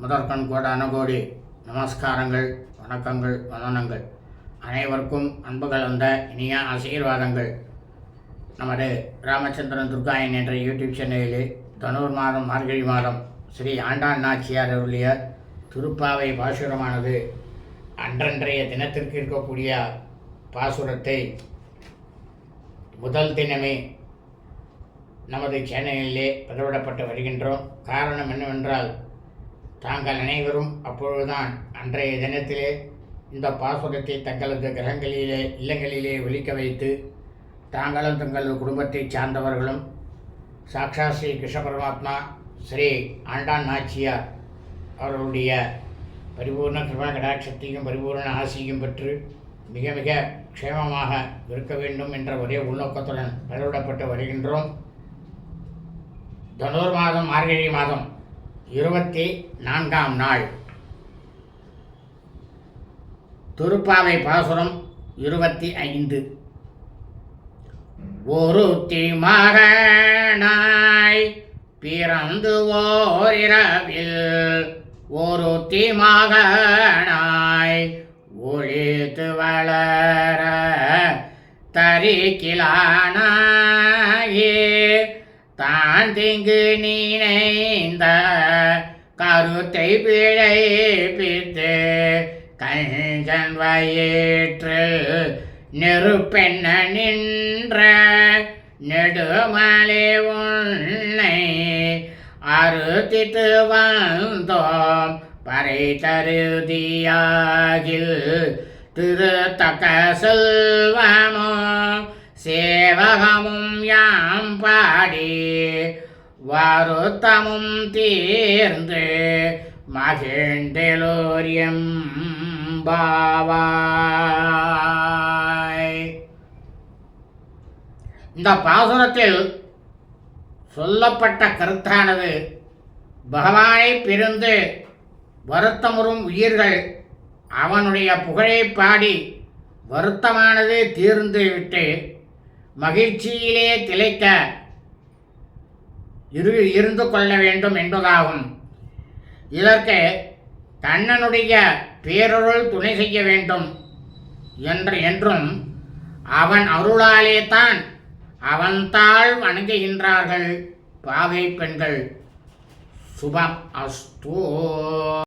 முதற்கண் கோடான கோடி நமஸ்காரங்கள் வணக்கங்கள் வந்தனங்கள். அனைவருக்கும் அன்பு கலந்த இனிய ஆசீர்வாதங்கள். நமது ராமச்சந்திரன் துர்காயன் என்ற யூடியூப் சேனலிலே தனூர் மாதம் மார்கழி மாதம் ஸ்ரீ ஆண்டான் நாச்சியார் அருளிய திருப்பாவை பாசுரமானது அன்றன்றைய தினத்திற்கு இருக்கக்கூடிய பாசுரத்தை முதல் தினமே நமது சேனலிலே பதிவிடப்பட்டு வருகின்றோம். காரணம் என்னவென்றால் தாங்கள் அனைவரும் அப்பொழுதுதான் அன்றைய தினத்திலே இந்த பாசுரத்தை தங்களது கிரகங்களிலே இல்லங்களிலே ஒழிக்க வைத்து தாங்களும் தங்களது குடும்பத்தைச் சார்ந்தவர்களும் சாக்ஷா ஸ்ரீ கிருஷ்ண பரமாத்மா ஸ்ரீ ஆண்டான் நாச்சியார் அவர்களுடைய பரிபூர்ண கிருபா கடாட்சத்தையும் பரிபூர்ண ஆசியும் பெற்று மிக மிக க்ஷேமமாக இருக்க வேண்டும் என்ற ஒரே உள்நோக்கத்துடன் பதிவிடப்பட்டு வருகின்றோம். தனுர் மாதம் மார்கழி மாதம் இருபத்தி நான்காம் நாள். துருப்பாவை பாசுரம் இருபத்தி ஐந்து. ஒரு மகனாய் பிறந்து ஓரிரவில் ஒரு மகனாய் ஒழித்து வளர தரிக்கிலானாயே. தான் திங்கு நீனைந்த கருத்தை பிழை பித்து கஞ்சன் வயிற்று நெருப்பெண்ண நின்ற நெடுமலை உன்னை அறுத்திட்டு வந்தோம். பறை தருதியாகில் திருத்தக்க செல்வமோ சேவகமும் யாம் பாடி வருத்தமும் தீர்ந்து மகிழ்ந்தெலோரியம் பாவாய். இந்த பாசுரத்தில் சொல்லப்பட்ட கருத்தானது பகவானை பிரிந்து வருத்தமுறும் உயிர்கள் அவனுடைய புகழை பாடி வருத்தமானது தீர்ந்து விட்டு மகிழ்ச்சியிலே திளைக்க இரு இருந்து கொள்ள வேண்டும் என்பதாகும். இதற்கு கண்ணனுடைய பேரருள் துணை செய்ய வேண்டும். என்று என்றும் அவன் அருளாலே தான் அவன்தாள் வணங்குகின்றார்கள் பாவை பெண்கள். சுபம் அஸ்தோ.